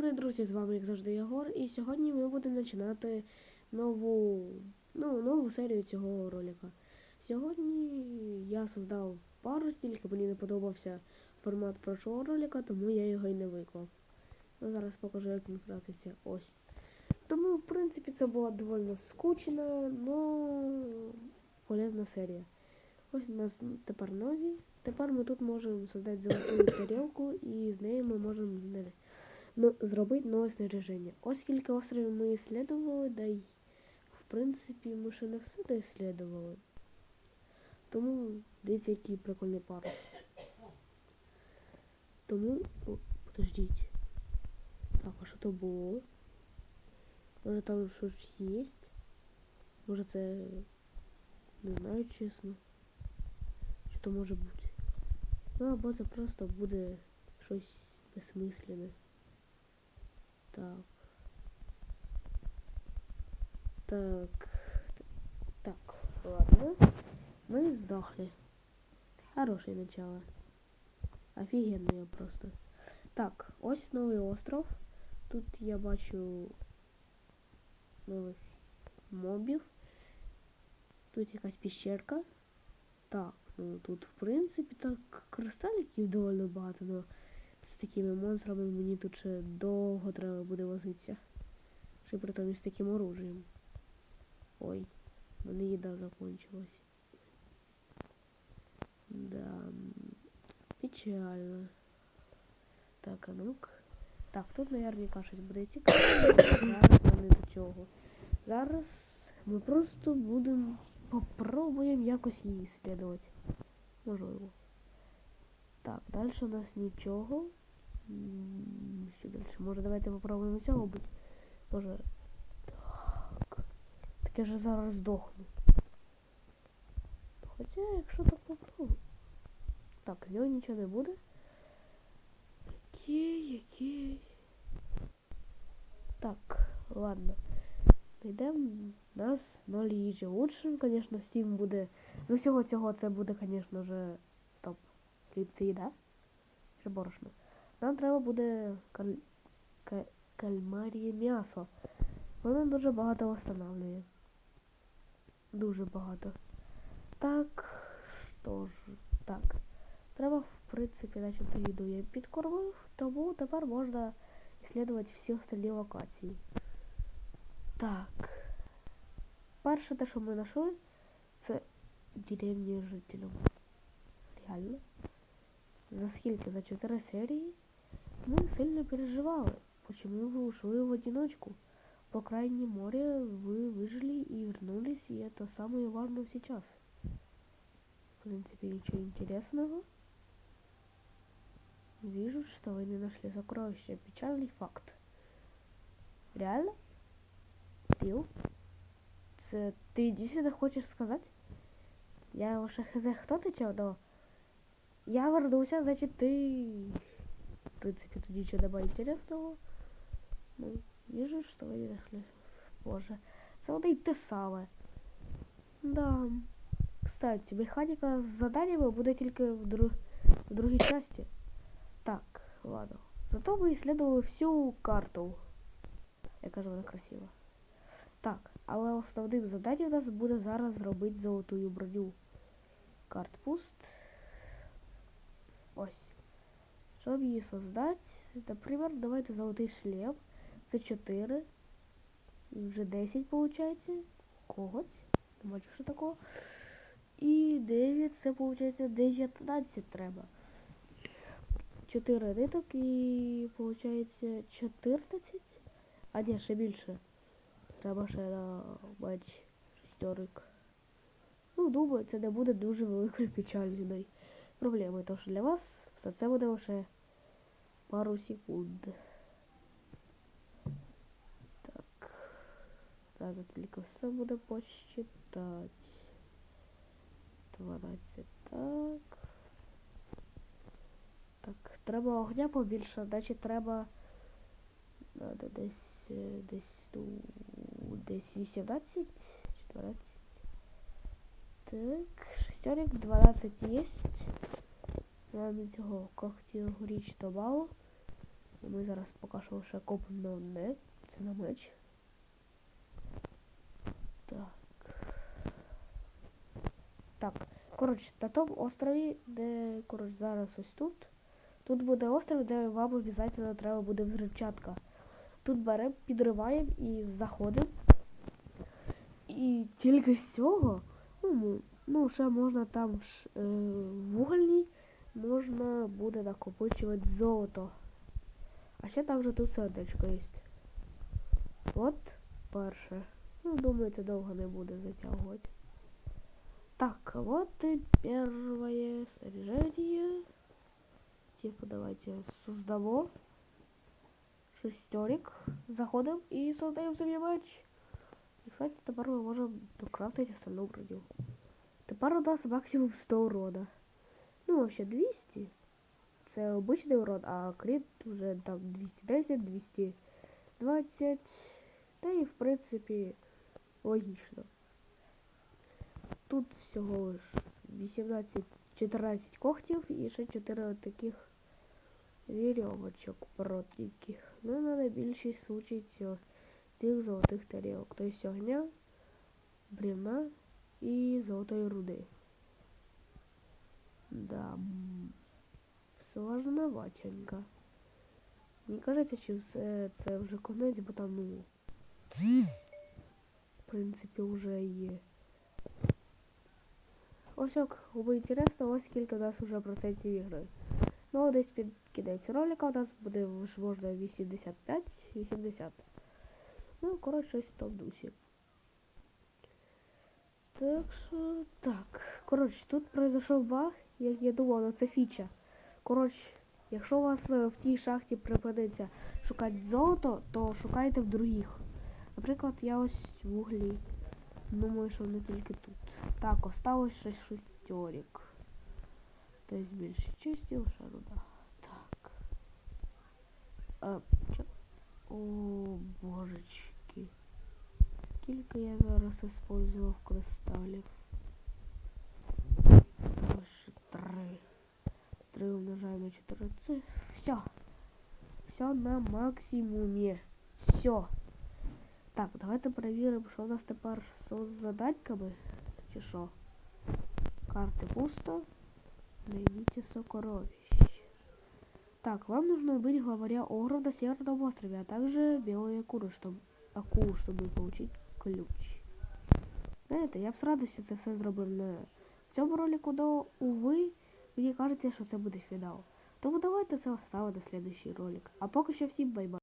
привіт, друзі! З вами, як завжди, Єгор, і сьогодні ми будемо починати нову, ну, нову серію цього ролика. Сьогодні я создав пару стільки, мені не подобався формат прошлого ролика, тому я його і не виклав. Ну, зараз покажу, як він гратися. Ось. Тому, в принципі, це була доволі скучна, но полезна серія. Ось у нас тепер нові. Тепер ми тут можемо создати золоту тарілку і з нею ми можемо зробити нове снаряження. Ось скільки островів ми іслідували, да й в принципі ми ще не все доіслідували. Тому дивіться, який прикольний парус. Тому. О, подождіть. Так, а що то було? Може там щось є? Може це. Не знаю чесно. Що то може бути? Ну або це просто буде щось безсмисленне. Так. Так. Так, ладно. Мы сдохли. Хорошее начало. Офігенне просто. Так, ось новий остров. Тут я бачу нових мобів. Тут якась піщерка. Так, ну тут в принципі так кристаліків доволі багато, з такими монстрами мені тут ще довго треба буде возитися. Ще при тому з таким оружием. Ой, в мене їда закончилась. Да. Печально. Так, а ну-ка. Так, тут наверняка щось буде цікаве. Зараз не до цього. Зараз ми просто будемо попробуємо якось її слідувати. Можливо. Так, далі у нас нічого. Що далі? Може давайте попробуємо цього бути. Може. Так. Так я же зараз здохну. Хоча, якщо так попробую. Так, з нього нічого не буде. Окей, окей. Так, ладно. Йдемо. Нас 0 їжі. Лучшим, звісно, всім буде. Ну, всього цього це буде, звісно же. Стоп. Хліб це їда? Чи борошно? Нам треба буде каль... ка- кальмаріє м'ясо. Воно дуже багато встановлює. Дуже багато. Так, що ж, так. Треба, в принципі, начебто їду я підкормив, тому тепер можна ісследувати всі остальні локації. Так. Перше те, що ми знайшли, це деревня жителів. Реально. За скільки? За 4 серії ми сильно переживали. Почему вы ушли в одиночку? По крайней мере, вы выжили и вернулись, и это самое важное сейчас. В принципе, ничего интересного. Вижу, что вы не нашли сокровища. Печальный факт. Реально? Пил? Це ти дійсно хочеш сказати? Я лише хз, хто ти чого? но Я вернуся, значить ти В принципе, тут ничего добавить интересного. Ну, вижу, что вы не нашли. Боже, це вони й те саме. Да. Кстати, механіка з заданнями буде тільки в, друг... в другій часті. Так, ладно. Зато ми исследовали всю карту. Яка ж вона красива. Так, але основним завданням у нас буде зараз зробити золотую броню. Карт пуст. Ось. Щоб її создати, наприклад, давайте золотий шлем. Це 4. І вже 10 виходить. Когось. Не бачу, що такого. І 9, це виходить 19 треба. 4 риток і виходить 14. А ні, ще більше. Треба ще на матч шестерик. Ну, думаю, це не буде дуже великою печальною проблемою, тому що для вас все це буде лише пару секунд. Так. Треба тільки все буде посчитати. 12. Так. Так, треба огня побільше, значить треба. Надо десь е, десь ну, десь 18 чи 12. Так, шестерик 12 є. Нам цього когтів річ то. Ми зараз поки що ще копимо на. Це на меч. Так. Так. Коротше, на тому острові, де, коротше, зараз ось тут. Тут буде остров, де вам обов'язково треба буде взривчатка. Тут беремо, підриваємо і заходимо. І тільки з цього, ну, ну ще можна там ш, е, вугольний, можна буде накопичувати золото. А ще також тут сердечко є. От перше. Ну, думаю, це довго не буде затягувати. Так, вот и первое снаряжение. Типа давайте создамо. Шестерик. Заходим и создаем собі меч. І, кстати, тепер ми можемо докрафтити остальну броню. Тепер у нас максимум 100 урона. Ну, вообще 200. Це обичний урон, а крит вже там 210, 220. Та і в принципі логічно. Тут всього лиш 18-14 когтів і ще 4 таких вірьовочок коротеньких. Ну, на найбільший случай цих золотих тарілок. Тобто огня, бревна і золотої руди. Да. Сложноватенько. Мені кажеться, що це, це вже конець, бо там, ну, в принципі, вже є. Ось як кому інтересно, ось скільки у нас вже процентів ігри. Ну, десь під кінець ролика у нас буде можна 85-80. Ну, коротше, щось в дусі. Так що, так. Коротше, тут произошов баг, як я думав, це фіча. Коротше, якщо у вас е, в тій шахті припадеться шукати золото, то шукайте в других. Наприклад, я ось в углі. Думаю, що не тільки тут. Так, осталось ще шестерик. Тобто більше чисті лише руда. Так. А, чо? О, божечки. Скільки я зараз использував кристалів? 3 умножаем на 14. Все. Все на максимуме. Все. Так, давайте проверим, что у нас теперь с задачками чешо карты пусто. найдите сокровищ. Так, вам нужно убить главаря Огра на Северном острове, а также белую акулу, чтобы, акулу, чтобы получить ключ. Знаєте, я б з радістю це все зробив на цьому ролику, до уви. Мені кажеться, що це буде фінал. Тому давайте це оставимо на слідуючий ролик. А поки що всім бай-бай.